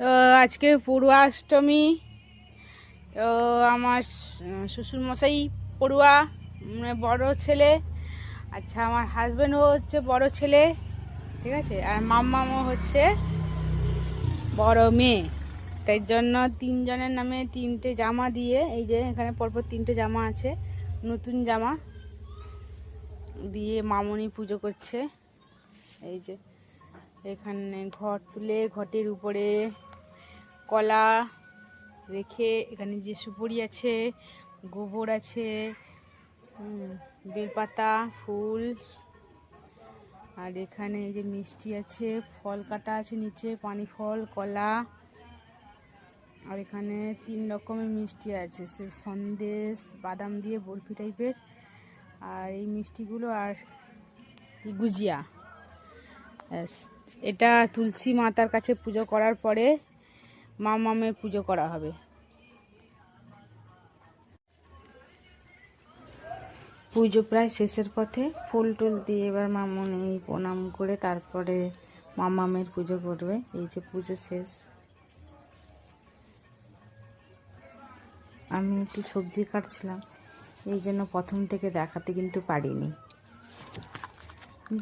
তো আজকে পড়ুয়াষ্টমী তো আমার শ্বশুর মশাই পড়ুয়া মানে বড় ছেলে আচ্ছা আমার হাজব্যান্ডও হচ্ছে বড় ছেলে, ঠিক আছে? আর মাম্মামও হচ্ছে বড় মেয়ে। তাই জন্য তিনজনের নামে তিনটে জামা দিয়ে, এই যে এখানে পরপর তিনটে জামা আছে, নতুন জামা দিয়ে মামনি পুজো করছে। এই যে এখানে ঘর তুলে, ঘটের উপরে কলা রেখে এখানে যে সুপুরি আছে, গোবর আছে বেলপাতা, ফুল আর এখানে এই যে মিষ্টি আছে, ফল কাটা আছে নিচে, পানি ফল, কলা আর এখানে তিন রকমের মিষ্টি আছে। সে সন্দেশ, বাদাম দিয়ে বরফি টাইপের। আর এই মিষ্টিগুলো আর গুজিয়া। এটা তুলসী মাতার কাছে পুজো করার পরে মা মামের পুজো করা হবে। পুজো প্রায় শেষের পথে ফুল টুল দিয়ে এবার মামনি প্রণাম করে তারপরে মামামের পুজো করবে। এই যে পুজো শেষ। আমি একটু সবজি কাটছিলাম, এই জন্য প্রথম থেকে দেখাতে কিন্তু পারিনি।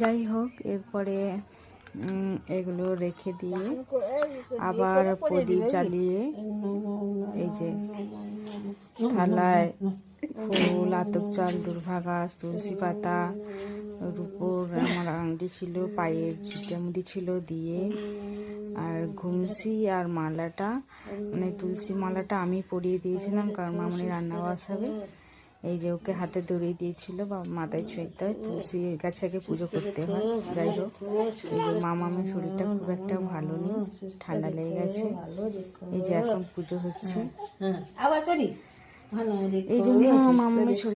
যাই হোক, এরপরে এগুলো রেখে দিয়ে আবার প্রদীপ জ্বালিয়ে এই যে থালায় ফুল, আতপ চাল, দুর্ভাগাস, তুলসী পাতা, রূপোর আমার আংটি ছিল, পায়ের জুতে মুদি ছিল দিয়ে। আর ঘুমসি আর মালাটা মানে তুলসী মালাটা আমি পরিয়ে দিয়েছিলাম কারণ মামনি রান্না বসাবে। এই যে ওকে হাতে দড়িয়ে দিয়েছিল বা মাথায় ছুঁতে হয় তুলসী গাছে আগে পুজো করতে হয়। যাই হোক, এই যে শরীরটা খুব একটা ভালো নেই, ঠান্ডা লেগে গেছে। এই যে এখন পুজো হচ্ছে। করি? ভালো এই জন্য শরীর